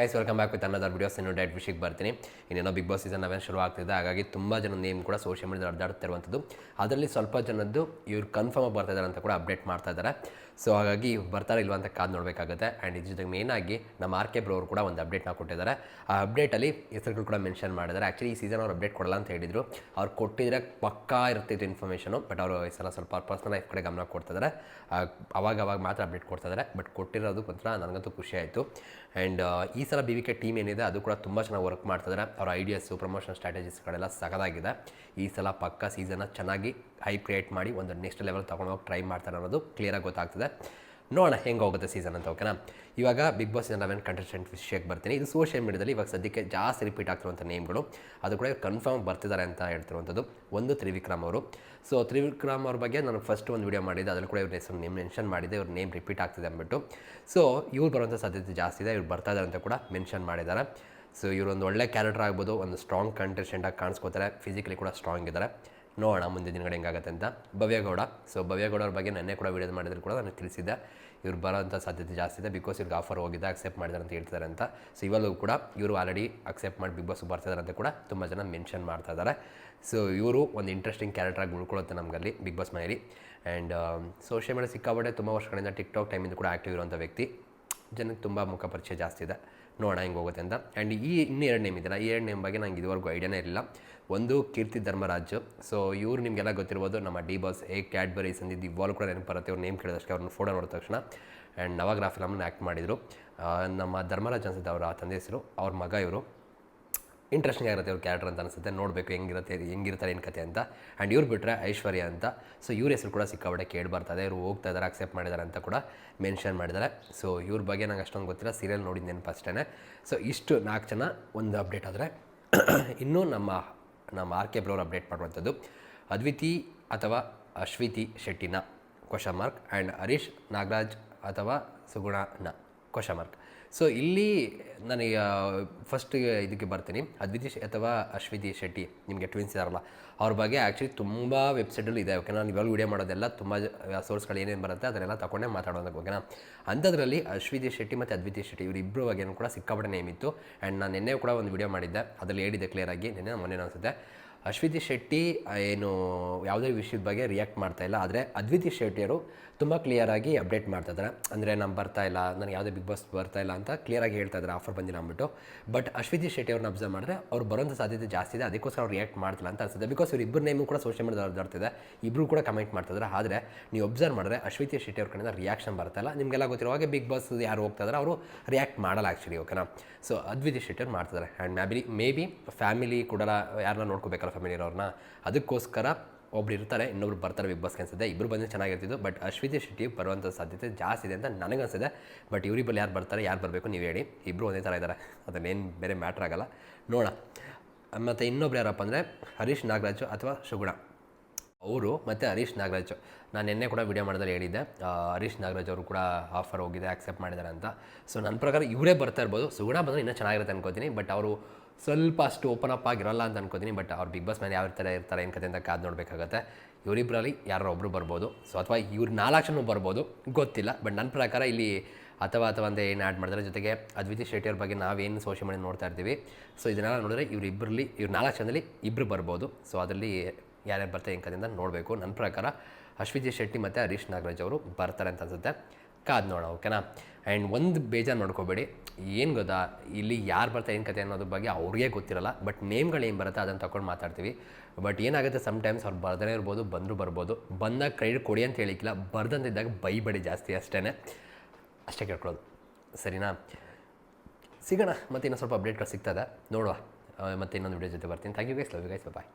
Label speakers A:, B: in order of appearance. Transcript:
A: Guys welcome back with another videos ಇನ್ನು diet ವಿಷಯಕ್ಕೆ ಬರ್ತೀನಿ. ಇನ್ನೇನೋ ಬಿಗ್ ಬಾಸ್ ಸೀಸನ್ ಅವೇನು ಶುರು ಆಗ್ತಿದೆ, ಹಾಗಾಗಿ ತುಂಬ ಜನ ನೇಮ್ ಕೂಡ ಸೋಷಿಯಲ್ ಮೀಡಿಯಾದಲ್ಲಿ ಅಡ್ಡಾಡ್ತಿರುವಂಥದ್ದು. ಅದರಲ್ಲಿ ಸ್ವಲ್ಪ ಜನದ್ದು ಇವ್ರು ಕನ್ಫರ್ಮ್ ಬರ್ತಾ ಇದ್ದಾರೆ ಅಂತ ಕೂಡ ಅಪ್ಡೇಟ್ ಮಾಡ್ತಾ ಇದ್ದಾರೆ ಸೊ ಹಾಗಾಗಿ ಬರ್ತಾರೆ ಇಲ್ವಂತ ಕಾದು ನೋಡಬೇಕಾಗುತ್ತೆ. ಆ್ಯಂಡ್ ಇದ್ರ ಮೇನ್ ಆಗಿ ನಮ್ಮ ಆರ್ ಕೆ ಬ್ರೋರು ಕೂಡ ಒಂದು ಅಪ್ಡೇಟ್ನ ಕೊಟ್ಟಿದ್ದಾರೆ. ಆ ಅಪ್ಡೇಟಲ್ಲಿ ಹೆಸರುಗಳು ಕೂಡ ಮೆನ್ಷನ್ ಮಾಡಿದ್ದಾರೆ. ಆ್ಯಕ್ಚುಲಿ ಈ ಸೀಸನ್ ಅವ್ರು ಅಪ್ಡೇಟ್ ಕೊಡಲ್ಲ ಅಂತ ಹೇಳಿದರು. ಅವ್ರು ಕೊಟ್ಟಿದ್ರೆ ಪಕ್ಕಾ ಇರ್ತಿತ್ತು ಇನ್ಫಾರ್ಮೇಷನು ಬಟ್ ಅವರು ಈ ಸಲ ಸ್ವಲ್ಪ ಪರ್ಸನಲ್ ಲೈಫ್ ಕಡೆ ಗಮನ ಕೊಡ್ತಿದ್ದಾರೆ. ಅವಾಗ ಅವಾಗ ಮಾತ್ರ ಅಪ್ಡೇಟ್ ಕೊಡ್ತಾ ಇದ್ದಾರೆ. ಬಟ್ ಕೊಟ್ಟಿರೋದು ಮಾತ್ರ ನನಗಂತೂ ಖುಷಿ ಆ್ಯಂಡ್ ಈ ಸಲ ಬಿ ವಿ ಕೆ ಟೀಮ್ ಏನಿದೆ ಅದು ಕೂಡ ತುಂಬ ಚೆನ್ನಾಗಿ ವರ್ಕ್ ಮಾಡ್ತಿದ್ದಾರೆ ಅವರ ಐಡಿಯಾಸು ಪ್ರಮೋಷನ್ ಸ್ಟ್ರಾಟಜೀಸ್ಗಳೆಲ್ಲ ಸಗದಾಗಿದೆ. ಈ ಸಲ ಪಕ್ಕ ಸೀಸನ್ನ ಚೆನ್ನಾಗಿ ಹೈ ಕ್ರಿಯೇಟ್ ಮಾಡಿ ಒಂದು ನೆಕ್ಸ್ಟ್ ಲೆವೆಲ್ ತೊಗೊಂಡೋಗಿ ಟ್ರೈ ಮಾಡ್ತಾರೆ ಅನ್ನೋದು ಕ್ಲಿಯರಾಗಿ ಗೊತ್ತಾಗ್ತದೆ. ನೋಡೋಣ ಹೆಂಗೆ ಹೋಗುತ್ತೆ ಸೀಸನ್ ಅಂತ ಓಕೆನಾ ಇವಾಗ Bigg Boss season eleven contestant ವಿಷಯಕ್ಕೆ ಬರ್ತೀನಿ. ಇದು ಸೋಷಿಯಲ್ ಮೀಡಿಯಾದಲ್ಲಿ ಇವಾಗ ಸದ್ಯಕ್ಕೆ ಜಾಸ್ತಿ ರಿಪೀಟ್ ಆಗ್ತಿರುವಂಥ ನೇಮ್ಗಳು ಅದು ಕೂಡ ಕನ್ಫರ್ಮ್ ಬರ್ತಿದ್ದಾರೆ ಅಂತ ಹೇಳ್ತಿರುವಂಥದ್ದು ಒಂದು ತ್ರಿವಿಕ್ರಮ್ ಅವರು. ಸೊ ತ್ರಿವಿಕ್ರಮ್ ಅವ್ರ ಬಗ್ಗೆ ನಾನು ಫಸ್ಟ್ ಒಂದು ವಿಡಿಯೋ ಮಾಡಿದ್ದೆ. ಅದರಲ್ಲಿ ಕೂಡ ಇವ್ರ ಹೆಸರು ನೇಮ್ ಮೆನ್ಷನ್ ಮಾಡಿದೆ ಇವ್ರ ನೇಮ್ ರಿಪೀಟ್ ಆಗ್ತಿದೆ ಅಂದ್ಬಿಟ್ಟು. ಸೊ ಇವ್ರು ಬರುವಂಥ ಸಾಧ್ಯತೆ ಜಾಸ್ತಿ ಇದೆ. ಇವ್ರು ಬರ್ತಾ ಇದ್ದಾರೆ ಅಂತ ಕೂಡ ಮೆನ್ಷನ್ ಮಾಡಿದ್ದಾರೆ. ಸೊ ಇವರೊಂದು ಒಳ್ಳೆ ಕ್ಯಾರೆಕ್ಟರ್ ಆಗ್ಬೋದು. ಒಂದು ಸ್ಟ್ರಾಂಗ್ ಕಂಟೆಸ್ಟೆಂಟಾಗಿ ಕಾಣಿಸ್ಕೋತಾರೆ. ಫಿಸಿಕಲಿ ಕೂಡ ಸ್ಟ್ರಾಂಗ್ ಇದ್ದಾರೆ. ನೋಡೋಣ, ಮುಂದಿನ ದಿನಗಳು ಹೆಂಗಾಗತ್ತೆ ಅಂತ. ಭವ್ಯಗೌಡ ಸೊ ಭವ್ಯಗೌಡವ್ರ ಬಗ್ಗೆ ನೆನ್ನೆ ಕೂಡ ವಿಡಿಯೋ ಮಾಡಿದ್ರು ಕೂಡ ನಾನು ತಿಳಿಸಿದ್ದೆ. ಇವ್ರು ಬರೋಂಥ ಸಾಧ್ಯತೆ ಜಾಸ್ತಿ ಇದೆ ಬಿಕಾಸ್ ಇವ್ರಿಗೆ ಆಫರ್ ಹೋಗಿದ್ದೆ ಅಕ್ಸೆಪ್ಟ್ ಮಾಡಿದ್ದಾರೆ ಅಂತ ಹೇಳ್ತಾರೆ ಅಂತ. ಸೊ ಇವಲ್ಲೂ ಕೂಡ ಇವರು ಆಲ್ರೆಡಿ ಅಕ್ಸೆಪ್ಟ್ ಮಾಡಿ ಬಿಗ್ ಬಾಸ್ ಬರ್ತಿದ್ದಾರೆ ಅಂತ ಕೂಡ ತುಂಬ ಜನ ಮೆನ್ಷನ್ ಮಾಡ್ತಾ ಇದ್ದಾರೆ ಸೊ ಇವರು ಒಂದು ಇಂಟ್ರೆಸ್ಟಿಂಗ್ ಕ್ಯಾರೆಕ್ಟ್ರಾಗಿ ಉಳ್ಕೊಳ್ಳುತ್ತೆ ನಮಗಲ್ಲಿ ಬಿಗ್ ಬಾಸ್ ಮನೆಯಲ್ಲಿ ಆ್ಯಂಡ್ ಸೋಷಿಯಲ್ ಮೀಡಿಯಾ ಸಿಕ್ಕಾಪಟ್ಟೆ ತುಂಬ ವರ್ಷಗಳಿಂದ ಟಿಕ್ಟಾಕ್ ಟೈಮಿಂದ ಕೂಡ ಆ್ಯಕ್ಟಿವ್ ಇರುವಂಥ ವ್ಯಕ್ತಿ. ಜನಕ್ಕೆ ತುಂಬ ಮುಖ ಪರಿಚಯ ಜಾಸ್ತಿ ಇದೆ. ನೋಡೋಣ ಹೆಂಗೆ ಹೋಗುತ್ತೆ ಅಂತ. ಆ್ಯಂಡ್ ಈ ಇನ್ನೂ ಎರಡು ನೇಮ್ ಇದೆಯಲ್ಲ, ಈ ಎರಡು ನೇಮ್ ಬಗ್ಗೆ ನಂಗೆ ಇದುವರೆಗೂ ಐಡಿಯಾನೇ ಇರಲಿಲ್ಲ. ಒಂದು ಕೀರ್ತಿ ಧರ್ಮರಾಜು. ಸೊ ಇವ್ರು ನಿಮಗೆಲ್ಲ ಗೊತ್ತಿರ್ಬೋದು, ನಮ್ಮ ಡಿ ಬಾಸ್ ಎ ಕ್ಯಾಡ್ಬರೀಸ್ ಅಂದಿದ್ದು ಇವಾಗ ಕೂಡ ನೆನಪು ಬರುತ್ತೆ. ಅವ್ರು ನೇಮ್ ಕೇಳಿದಷ್ಟೇ ಅವ್ರನ್ನ ಫೋಟೋ ನೋಡಿದ ತಕ್ಷಣ. ಆ್ಯಂಡ್ ನವಗ್ರಾ ಫಿಲಮ್ನ ಆ್ಯಕ್ಟ್ ಮಾಡಿದರು. ನಮ್ಮ ಧರ್ಮರಾಜ್ ಅನ್ಸುತ್ತೆ ಅವರ ತಂದೆ ಹೆಸರು, ಅವ್ರ ಮಗ ಇವರು. ಇಂಟ್ರೆಸ್ಟಿಂಗ್ ಆಗಿರುತ್ತೆ ಅವ್ರ ಕ್ಯಾರೆಕ್ಟರ್ ಅಂತ ಅನಿಸುತ್ತೆ. ನೋಡಬೇಕು ಹೆಂಗಿರುತ್ತೆ, ಹೆಂಗಿರ್ತಾರೆ ಏನು ಕತೆ ಅಂತ. ಆ್ಯಂಡ್ ಇವ್ರು ಬಿಟ್ಟರೆ ಐಶ್ವರ್ಯ ಅಂತ. ಸೊ ಇವ್ರ ಹೆಸರು ಕೂಡ ಸಿಕ್ಕಾಪಟ್ಟೆ ಕೇಳಿ ಬರ್ತಾರೆ ಇವರು ಹೋಗ್ತಾ ಇದ್ದಾರೆ ಅಕ್ಸೆಪ್ಟ್ ಮಾಡಿದ್ದಾರೆ ಅಂತ ಕೂಡ ಮೆನ್ಷನ್ ಮಾಡಿದ್ದಾರೆ ಸೊ ಇವ್ರ ಬಗ್ಗೆ ನಂಗೆ ಅಷ್ಟೊಂದು ಗೊತ್ತಿಲ್ಲ. ಸೀರಿಯಲ್ ನೋಡಿದ್ದು ನೆನಪು ಅಷ್ಟೇ ಸೊ ಇಷ್ಟು ನಾಲ್ಕು ಜನ ಒಂದು ಅಪ್ಡೇಟ್ ಆದರೆ ಇನ್ನೂ ನಮ್ಮ ನಮ್ಮ ಆರ್ ಕೆ ಬ್ರವ್ರು ಅಪ್ಡೇಟ್ ಮಾಡುವಂಥದ್ದು. ಅದ್ವಿತಿ ಅಥವಾ Ashwiti ಶೆಟ್ಟಿನ question mark and Harish Nagaraj ಅಥವಾ ಸುಗುಣನ. Question mark. ಸೊ ಇಲ್ಲಿ ನನಗೆ ಫಸ್ಟ್ ಇದಕ್ಕೆ ಬರ್ತೀನಿ. ಅದ್ವಿತಿ ಅಥವಾ ಅಶ್ವಿತಿ ಶೆಟ್ಟಿ ನಿಮಗೆ ಟ್ವಿನ್ಸ್ ಇದಾರಲ್ಲ, ಅವ್ರ ಬಗ್ಗೆ ಆ್ಯಕ್ಚುಲಿ ತುಂಬ ವೆಬ್ಸೈಟಲ್ಲಿ ಇದೆ ಓಕೆನಾ ನೀವು ಇವಾಗ ವೀಡಿಯೋ ಮಾಡೋದೆಲ್ಲ ತುಂಬ ಸೋರ್ಸ್ಗಳು ಏನೇನು ಬರುತ್ತೆ ಅದನ್ನೆಲ್ಲ ತಗೊಂಡೇ ಮಾತಾಡೋದಕ್ಕೆ ಓಕೆನಾ ಅಂಥದ್ರಲ್ಲಿ ಅಶ್ವಿತಿ ಶೆಟ್ಟಿ ಮತ್ತು ಅದ್ವಿತಿ ಶೆಟ್ಟಿ ಇವರಿಬ್ಬರ ಬಗ್ಗೆನೂ ಕೂಡ ಸಿಕ್ಕಾಪಟ್ಟೆ ನೇಮಿತ್ತು ಆ್ಯಂಡ್ ನಾನು ನಿನ್ನೆ ಕೂಡ ಒಂದು ವಿಡಿಯೋ ಮಾಡಿದ್ದೆ, ಅದರಲ್ಲಿ ಹೇಳಿದ್ದೆ ಕ್ಲಿಯರಾಗಿ ನಿನ್ನೆ ಮೊನ್ನೆ ಅನಿಸುತ್ತೆ. ಅಶ್ವಿತಿ ಶೆಟ್ಟಿ ಏನು ಯಾವುದೇ ವಿಷಯದ ಬಗ್ಗೆ ರಿಯಾಕ್ಟ್ ಮಾಡ್ತಾ ಇಲ್ಲ. ಆದರೆ ಅದ್ವಿತಿ ಶೆಟ್ಟಿಯವರು ತುಂಬ ಕ್ಲಿಯರಾಗಿ ಅಪ್ಡೇಟ್ ಮಾಡ್ತಾ ಇದ್ದಾರೆ ಅಂದರೆ ನಾನು ಬರ್ತಾ ಇಲ್ಲ, ನನಗೆ ಯಾವುದೇ ಬಿಗ್ ಬಾಸ್ ಬರ್ತಾ ಇಲ್ಲ ಅಂತ ಕ್ಲಿಯರಾಗಿ ಹೇಳ್ತಾ ಇದ್ದಾರೆ ಆಫರ್ ಬಂದಿಲ್ಲ ಅಂದ್ಬಿಟ್ಟು. ಬಟ್ ಅಶ್ವಿತಿ ಶೆಟ್ಟಿ ಅವ್ರನ್ನ ಅಬ್ಸರ್ವ್ ಮಾಡಿದ್ರೆ ಅವ್ರು ಬರೋಂಥ ಸಾಧ್ಯತೆ ಜಾಸ್ತಿ ಇದೆ. ಅದಕ್ಕೋಸ್ಕರ ಅವ್ರು ರಿಯಾಕ್ಟ್ ಮಾಡ್ತಿಲ್ಲ ಅಂತ ಅನ್ಸುತ್ತೆ. ಬಿಕಾಸ್ ಇವ್ರು ಇಬ್ಬರು ನೇಮು ಕೂಡ ಸೋಷಿಯಲ್ ಮೀಡಿಯಾದಲ್ಲಿ ಹರಡ್ತಿದೆ ಇಬ್ಬರು ಕೂಡ ಕಮೆಂಟ್ ಮಾಡ್ತಿದ್ದಾರೆ ಆದರೆ ನೀವು ಅಬ್ಸರ್ವ್ ಮಾಡಿದ್ರೆ ಅಶ್ವಿತಿ ಶೆಟ್ಟಿ ಅವ್ರ ಕಡೆಯಿಂದ ರಿಯಾಕ್ಷನ್ ಬರ್ತಾ ಇಲ್ಲ. ನಿಮಗೆಲ್ಲ ಗೊತ್ತಿರೋ ಹಾಗೆ ಬಿಗ್ ಬಾಸ್ ಯಾರು ಹೋಗ್ತಾ ಇದ್ದಾರೆ ಅವರು ರಿಯಾಕ್ಟ್ ಮಾಡಲ್ಲ ಆ್ಯಕ್ಚುಲಿ ಓಕೆನಾ ಸೊ ಅದ್ವಿತಿ ಶೆಟ್ಟಿ ಅವ್ರು ಮಾಡ್ತಿದ್ದಾರೆ and maybe maybe family ಕೂಡ ಯಾರನ್ನ ನೋಡ್ಕೋಬೇಕಲ್ಲ ಫ್ಯಾಮಿಲಿ ಇರೋರನ್ನ ಅದಕ್ಕೋಸ್ಕರ ಒಬ್ರು ಇರ್ತಾರೆ, ಇನ್ನೊಬ್ರು ಬರ್ತಾರೆ ಬಿಗ್ ಬಾಸ್ಗೆ ಅನ್ಸುತ್ತೆ. ಇಬ್ಬರು ಬಂದರೆ ಚೆನ್ನಾಗಿರ್ತಿದ್ದು ಬಟ್ ಅಶ್ವಿತಿ ಶೆಟ್ಟಿ ಬರುವಂಥ ಸಾಧ್ಯತೆ ಜಾಸ್ತಿ ಇದೆ ಅಂತ ನನಗನ್ಸಿದೆ ಬಟ್ ಇವರಿಬ್ಬರು ಯಾರು ಬರ್ತಾರೆ, ಯಾರು ಬರಬೇಕು ನೀವು ಹೇಳಿ. ಇಬ್ಬರು ಒಂದೇ ಥರ ಇದ್ದಾರೆ ಅದನ್ನೇನು ಬೇರೆ ಮ್ಯಾಟ್ರ್ ಆಗಲ್ಲ. ನೋಡೋಣ. ಮತ್ತು ಇನ್ನೊಬ್ರು ಯಾರಪ್ಪ ಅಂದರೆ ಹರೀಶ್ ನಾಗರಾಜು ಅಥವಾ ಶುಗುಣ ಅವರು ಮತ್ತು ಹರೀಶ್ ನಾಗರಾಜು. ನಾನು ನಿನ್ನೆ ಕೂಡ ವಿಡಿಯೋ ಮಾಡಿದ್ರೆ ಹೇಳಿದ್ದೆ. ಹರೀಶ್ ನಾಗರಾಜ್ ಅವರು ಕೂಡ ಆಫರ್ ಹೋಗಿದೆ ಆಕ್ಸೆಪ್ಟ್ ಮಾಡಿದ್ದಾರೆ ಅಂತ. ಸೊ ನನ್ನ ಪ್ರಕಾರ ಇವರೇ ಬರ್ತಾ ಇರ್ಬೋದು. ಸುಗುಣ ಬಂದರೆ ಇನ್ನೂ ಚೆನ್ನಾಗಿರುತ್ತೆ ಅನ್ಕೋತೀನಿ. ಬಟ್ ಅವರು ಸ್ವಲ್ಪ ಅಷ್ಟು ಓಪನ್ ಅಪ್ ಆಗಿರೋಲ್ಲ ಅಂತ ಅನ್ಕೋತೀನಿ ಬಟ್ ಅವ್ರು ಬಿಗ್ ಬಾಸ್ ಮೇಲೆ ಯಾವ ಥರ ಇರ್ತಾರೆ, ಏನು ಕತೆ ಅಂತ ಕಾದು ನೋಡಬೇಕಾಗತ್ತೆ. ಇವರಿಬ್ಬರಲ್ಲಿ ಯಾರೋ ಒಬ್ಬರು ಬರ್ಬೋದು ಸೊ ಅಥವಾ ಇವ್ರು ನಾಲ್ಕು ಜನ ಬರ್ಬೋದು, ಗೊತ್ತಿಲ್ಲ ಬಟ್ ನನ್ನ ಪ್ರಕಾರ ಇಲ್ಲಿ ಅಥವಾ ಅಥವಾ ಅಂತ ಏನು ಆ್ಯಡ್ ಮಾಡಿದ್ರೆ ಜೊತೆಗೆ ಅದ್ವಿತಿ ಶೆಟ್ಟಿ ಅವ್ರ ಬಗ್ಗೆ ನಾವೇನು ಸೋಷಿಯಲ್ ಮೀಡಿಯಾ ನೋಡ್ತಾ ಇರ್ತೀವಿ ಸೊ ಇದನ್ನೆಲ್ಲ ನೋಡಿದ್ರೆ ಇವರಿಬ್ಬರಲ್ಲಿ ಇವ್ರು ನಾಲ್ಕು ಜನದಲ್ಲಿ ಇಬ್ಬರು ಬರ್ಬೋದು ಸೊ ಅದರಲ್ಲಿ ಯಾರ್ಯಾರು ಬರ್ತಾರೆ, ಏನು ಕತೆಯಿಂದ ನೋಡಬೇಕು. ನನ್ನ ಪ್ರಕಾರ ಅಶ್ವಿತಿ ಶೆಟ್ಟಿ ಮತ್ತು ಹರೀಶ್ ನಾಗರಾಜ್ ಅವರು ಬರ್ತಾರೆ ಅಂತ ಅನ್ಸುತ್ತೆ. ಕಾದು ನೋಡೋಣ ಓಕೆನಾ ಆ್ಯಂಡ್ ಒಂದು ಬೇಜಾರು ನೋಡ್ಕೋಬೇಡಿ ಏನು ಗೊತ್ತಾ? ಇಲ್ಲಿ ಯಾರು ಬರ್ತಾ ಏನು ಕತೆ ಅನ್ನೋದ್ರ ಬಗ್ಗೆ ಅವ್ರಿಗೆ ಗೊತ್ತಿರಲ್ಲ ಬಟ್ ನೇಮ್ಗಳು ಏನು ಬರುತ್ತೆ ಅದನ್ನು ತಗೊಂಡು ಮಾತಾಡ್ತೀವಿ. ಬಟ್ ಏನಾಗುತ್ತೆ ಸಮ್ಟೈಮ್ಸ್ ಅವ್ರು ಬರ್ದೇ ಇರ್ಬೋದು, ಬಂದರೂ ಬರ್ಬೋದು. ಬಂದಾಗ ಕ್ರೆಡಿಟ್ ಕೊಡಿ ಅಂತ ಹೇಳಿಕ್ಕಿಲ್ಲ ಬರ್ದಂತಿದ್ದಾಗ ಬೈಬಡಿ ಜಾಸ್ತಿ ಅಷ್ಟೇ ಅಷ್ಟೇ ಕೇಳ್ಕೊಳ್ಳೋದು. ಸರಿನಾ? ಸಿಗೋಣ ಮತ್ತೆ ಇನ್ನೊಂದು ಸ್ವಲ್ಪ ಅಪ್ಡೇಟ್ಗಳು ಸಿಗ್ತದೆ. ನೋಡುವ, ಮತ್ತು ಇನ್ನೊಂದು ವಿಡಿಯೋ ಜೊತೆ ಬರ್ತೀನಿ. Thank you guys love you guys bye